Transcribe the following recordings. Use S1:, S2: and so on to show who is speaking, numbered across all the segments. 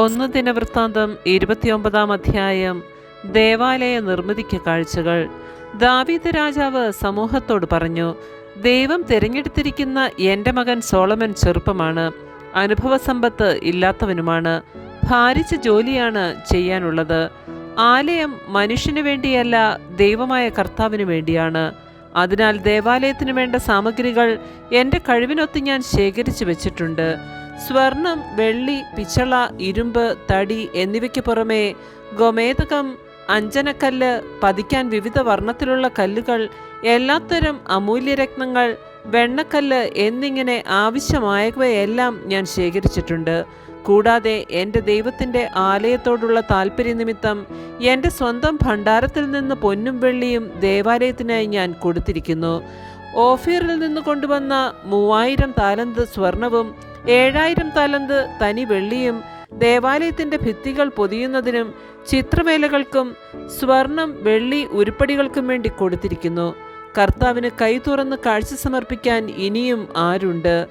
S1: ഒന്ന് ദിനവൃത്താന്തം ഇരുപത്തിയൊമ്പതാം അധ്യായം ദേവാലയ നിർമ്മിതിക്ക് കാഴ്ചകൾ. ദാവീദ് രാജാവ് സമൂഹത്തോട് പറഞ്ഞു ദൈവം തിരഞ്ഞെടുത്തിരിക്കുന്ന എന്റെ മകൻ സോളമൻ ചെറുപ്പമാണ് അനുഭവസമ്പത്ത് ഇല്ലാത്തവനുമാണ് ഭാരിച്ച ജോലിയാണ് ചെയ്യാനുള്ളത്. ആലയം മനുഷ്യന് വേണ്ടിയല്ല ദൈവമായ കർത്താവിന് വേണ്ടിയാണ്. അതിനാൽ ദേവാലയത്തിന് വേണ്ട സാമഗ്രികൾ എന്റെ കഴിവിനൊത്ത് ഞാൻ ശേഖരിച്ചു വെച്ചിട്ടുണ്ട്. സ്വർണം വെള്ളി പിച്ചള ഇരുമ്പ് തടി എന്നിവയ്ക്ക് പുറമേ ഗോമേതകം അഞ്ജനക്കല്ല് പതിക്കാൻ വിവിധ വർണത്തിലുള്ള കല്ലുകൾ എല്ലാത്തരം അമൂല്യരത്നങ്ങൾ വെണ്ണക്കല്ല് എന്നിങ്ങനെ ആവശ്യമായവയെല്ലാം ഞാൻ ശേഖരിച്ചിട്ടുണ്ട്. കൂടാതെ എന്റെ ദൈവത്തിന്റെ ആലയത്തോടുള്ള താല്പര്യ നിമിത്തം എന്റെ സ്വന്തം ഭണ്ഡാരത്തിൽ നിന്ന് പൊന്നും വെള്ളിയും ദേവാലയത്തിനായി ഞാൻ കൊടുത്തിരിക്കുന്നു. ഓഫീറിൽ നിന്ന് കൊണ്ടുവന്ന മൂവായിരം താലന്ത് സ്വർണവും ഏഴായിരം തലന്ത് തനി വെള്ളിയും ദേവാലയത്തിന്റെ ഭിത്തികൾ പൊതിയുന്നതിനും ചിത്രവേലകൾക്കും സ്വർണം വെള്ളി ഉരുപ്പടികൾക്കും വേണ്ടി കൊടുത്തിരിക്കുന്നു. കർത്താവിന് കൈ തുറന്ന് കാഴ്ച സമർപ്പിക്കാൻ ഇനിയും ആരുണ്ട്?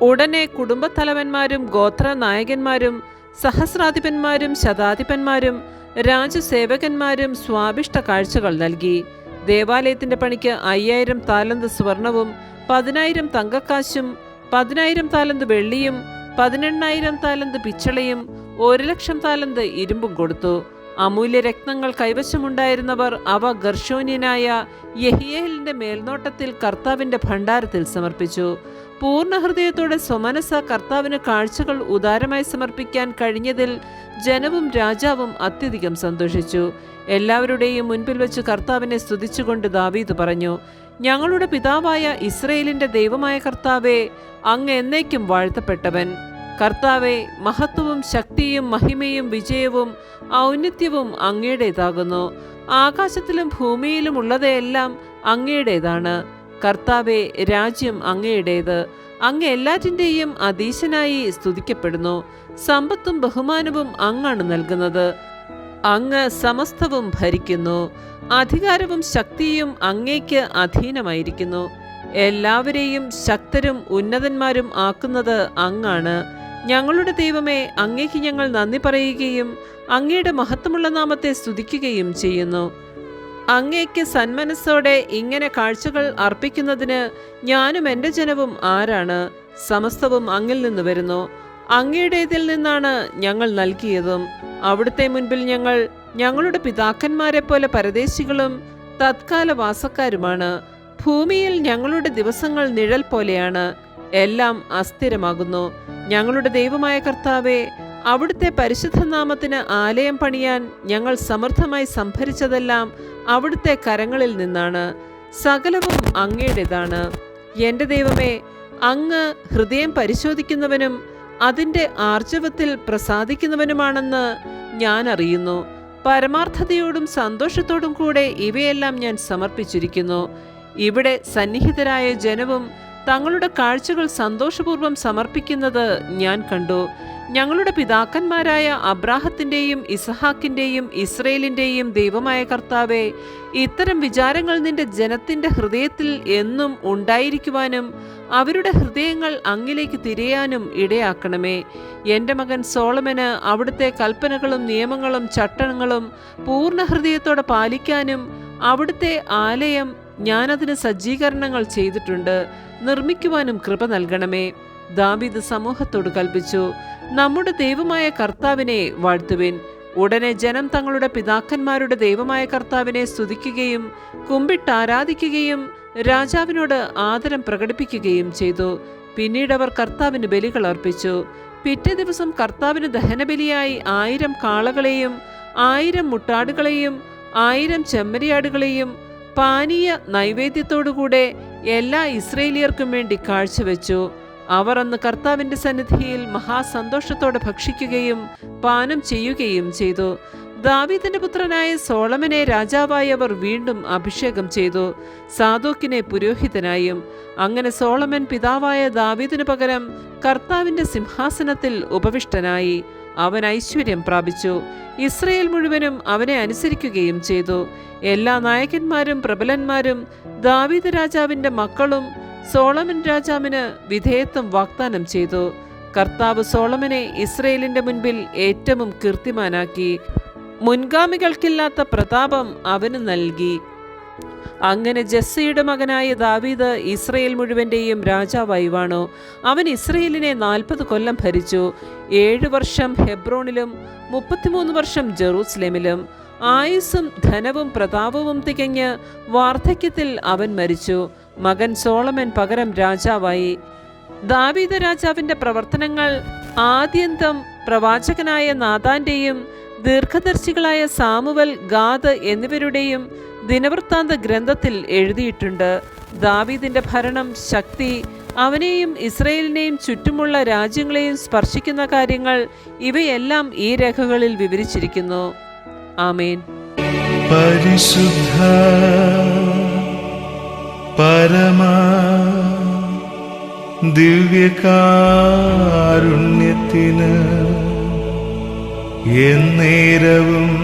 S1: ഉടനെ കുടുംബത്തലവന്മാരും ഗോത്ര നായകന്മാരും സഹസ്രാധിപന്മാരും ശതാധിപന്മാരും രാജസേവകന്മാരും സ്വാഭിഷ്ട കാഴ്ചകൾ നൽകി. ദേവാലയത്തിന്റെ പണിക്ക് അയ്യായിരം താലന്ത് സ്വർണവും പതിനായിരം തങ്കക്കാശും പതിനായിരം താലന്ത് വെള്ളിയും പതിനെണ്ണായിരം താലന്ത് പിച്ചളയും ഒരു ലക്ഷം താലന്ത് ഇരുമ്പും കൊടുത്തു. അമൂല്യ രത്നങ്ങൾ കൈവശമുണ്ടായിരുന്നവർ അവ ഗർഷോന്യനായ യഹിയേലിന്റെ മേൽനോട്ടത്തിൽ കർത്താവിന്റെ ഭണ്ഡാരത്തിൽ സമർപ്പിച്ചു. പൂർണ ഹൃദയത്തോടെ സ്വമനസ കർത്താവിന് കാഴ്ചകൾ ഉദാരമായി സമർപ്പിക്കാൻ കഴിഞ്ഞതിൽ ജനവും രാജാവും അത്യധികം സന്തോഷിച്ചു. എല്ലാവരുടെയും മുൻപിൽ വെച്ച് കർത്താവിനെ സ്തുതിച്ചുകൊണ്ട് ദാവീദ് പറഞ്ഞു ഞങ്ങളുടെ പിതാവായ ഇസ്രയേലിന്റെ ദൈവമായ കർത്താവെ അങ്ങ് എന്നേക്കും വാഴ്ത്തപ്പെട്ടവൻ. കർത്താവെ മഹത്വവും ശക്തിയും മഹിമയും വിജയവും ഔന്നത്യവും അങ്ങയുടേതാകുന്നു. ആകാശത്തിലും ഭൂമിയിലും ഉള്ളതെല്ലാം അങ്ങയുടേതാണ്. കർത്താവെ രാജ്യം അങ്ങയുടേത്. അങ്ങ് എല്ലാറ്റിന്റെയും അതീശനായി സ്തുതിക്കപ്പെടുന്നു. സമ്പത്തും ബഹുമാനവും അങ്ങാണ് നൽകുന്നത്. അങ്ങ് സമസ്തവും ഭരിക്കുന്നു. അധികാരവും ശക്തിയും അങ്ങേക്ക് അധീനമായിരിക്കുന്നു. എല്ലാവരെയും ശക്തരും ഉന്നതന്മാരും ആക്കുന്നത് അങ്ങാണ്. ഞങ്ങളുടെ ദൈവമേ അങ്ങേക്ക് ഞങ്ങൾ നന്ദി പറയുകയും അങ്ങയുടെ മഹത്വമുള്ള നാമത്തെ സ്തുതിക്കുകയും ചെയ്യുന്നു. അങ്ങേക്ക് സന്മനസ്സോടെ ഇങ്ങനെ കാഴ്ചകൾ അർപ്പിക്കുന്നതിന് ഞാനും എന്റെ ജനവും ആരാണ്? സമസ്തവും അങ്ങിൽ നിന്ന് വരുന്നു. അങ്ങയുടേതിൽ നിന്നാണ് ഞങ്ങൾ നൽകിയതും. അവിടുത്തെ മുൻപിൽ ഞങ്ങൾ ഞങ്ങളുടെ പിതാക്കന്മാരെ പോലെ പരദേശികളും തത്കാല വാസക്കാരുമാണ്. ഭൂമിയിൽ ഞങ്ങളുടെ ദിവസങ്ങൾ നിഴൽ പോലെയാണ്. എല്ലാം അസ്ഥിരമാകുന്നു. ഞങ്ങളുടെ ദൈവമായ കർത്താവെ അവിടുത്തെ പരിശുദ്ധ നാമത്തിന് ആലയം പണിയാൻ ഞങ്ങൾ സമൃദ്ധമായി സംഭരിച്ചതെല്ലാം അവിടുത്തെ കരങ്ങളിൽ നിന്നാണ്. സകലവും അങ്ങയുടേതാണ്. എന്റെ ദൈവമേ അങ്ങ് ഹൃദയം പരിശോധിക്കുന്നവനും അതിന്റെ ആർജവത്തിൽ പ്രസാദിക്കുന്നവനുമാണെന്ന് ഞാൻ അറിയുന്നു. പരമാർത്ഥതയോടും സന്തോഷത്തോടും കൂടെ ഇവയെല്ലാം ഞാൻ സമർപ്പിച്ചിരിക്കുന്നു. ഇവിടെ സന്നിഹിതരായ ജനവും തങ്ങളുടെ കാഴ്ചകൾ സന്തോഷപൂർവം സമർപ്പിക്കുന്നത് ഞാൻ കണ്ടു. ഞങ്ങളുടെ പിതാക്കന്മാരായ അബ്രാഹത്തിന്റെയും ഇസഹാക്കിന്റെയും ഇസ്രയേലിന്റെയും ദൈവമായ കർത്താവെ ഇത്തരം വിചാരങ്ങൾ നിന്റെ ജനത്തിന്റെ ഹൃദയത്തിൽ എന്നും ഉണ്ടായിരിക്കുവാനും അവരുടെ ഹൃദയങ്ങൾ അങ്ങിലേക്ക് തിരയാനും ഇടയാക്കണമേ. എന്റെ മകൻ സോളമന് അവിടുത്തെ കൽപ്പനകളും നിയമങ്ങളും ചട്ടങ്ങളും പൂർണ ഹൃദയത്തോടെ പാലിക്കാനും അവിടുത്തെ ആലയം ഞാനതിന് സജ്ജീകരണങ്ങൾ ചെയ്തിട്ടുണ്ട്. നിർമ്മിക്കുവാനും കൃപ നൽകണമേ. ദാബിദ് സമൂഹത്തോട് കൽപ്പിച്ചു നമ്മുടെ ദൈവമായ കർത്താവിനെ വാഴ്ത്തുവിൻ. ഉടനെ ജനം തങ്ങളുടെ പിതാക്കന്മാരുടെ ദൈവമായ കർത്താവിനെ സ്തുതിക്കുകയും കുമ്പിട്ട് ആരാധിക്കുകയും രാജാവിനോട് ആദരം പ്രകടിപ്പിക്കുകയും ചെയ്തു. പിന്നീട് അവർ കർത്താവിന് ബലികൾ അർപ്പിച്ചു. പിറ്റേ ദിവസം കർത്താവിന് ദഹനബലിയായി ആയിരം കാളകളെയും ആയിരം മുട്ടാടുകളെയും ആയിരം ചെമ്മരിയാടുകളെയും പാനീയ നൈവേദ്യത്തോടുകൂടെ എല്ലാ ഇസ്രയേലിയർക്കും വേണ്ടി കാഴ്ചവെച്ചു. അവർ അന്ന് കർത്താവിന്റെ സന്നിധിയിൽ മഹാസന്തോഷത്തോടെ ഭക്ഷിക്കുകയും പാനം ചെയ്യുകയും ചെയ്തു. ദാവീദിന്റെ പുത്രനായ സോളമനെ രാജാവായി അവർ വീണ്ടും അഭിഷേകം ചെയ്തു. സാദോക്കിനെ പുരോഹിതനായും അങ്ങനെ സോളമൻ പിതാവായ ദാവീദിനു പകരം കർത്താവിന്റെ സിംഹാസനത്തിൽ ഉപവിഷ്ടനായി. അവൻ ഐശ്വര്യം പ്രാപിച്ചു. ഇസ്രയേൽ മുഴുവനും അവനെ അനുസരിക്കുകയും ചെയ്തു. എല്ലാ നായകന്മാരും പ്രബലന്മാരും ദാവീദ് രാജാവിന്റെ മക്കളും സോളമൻ രാജാവിന് വിധേയത്വം വാഗ്ദാനം ചെയ്തു. കർത്താവ് സോളമനെ ഇസ്രയേലിന്റെ മുൻപിൽ ഏറ്റവും കീർത്തിമാനാക്കി. മുൻഗാമികൾക്കില്ലാത്ത പ്രതാപം അവന് നൽകി. അങ്ങനെ ജസ്സിയുടെ മകനായ ദാവീദ് ഇസ്രയേൽ മുഴുവന്റെയും രാജാവായി വാണു അവൻ ഇസ്രയേലിനെ നാൽപ്പത് കൊല്ലം ഭരിച്ചു. ഏഴു വർഷം ഹെബ്രോണിലും മുപ്പത്തിമൂന്ന് വർഷം ജെറൂസലേമിലും. ആയുസ്സും ധനവും പ്രതാപവും തികഞ്ഞ് വാർദ്ധക്യത്തിൽ അവൻ മരിച്ചു. മകൻ സോളമൻ പകരം രാജാവായി. ദാവീദ രാജാവിന്റെ പ്രവർത്തനങ്ങൾ ആദ്യന്തം പ്രവാചകനായ നാഥാന്റെയും ദീർഘദർശികളായ സാമുവൽ ഗാദ് എന്നിവരുടെയും ദിനവൃത്താന്ത ഗ്രന്ഥത്തിൽ എഴുതിയിട്ടുണ്ട് ദാവീദിന്റെ ഭരണം ശക്തി അവനെയും ഇസ്രയേലിനെയും ചുറ്റുമുള്ള രാജ്യങ്ങളെയും സ്പർശിക്കുന്ന കാര്യങ്ങൾ ഇവയെല്ലാം ഈ രേഖകളിൽ വിവരിച്ചിരിക്കുന്നു. ആമേൻ.
S2: പരിശുദ്ധ പരമ ദിവ്യകാരുണ്യത്തിന് എന്നേരവും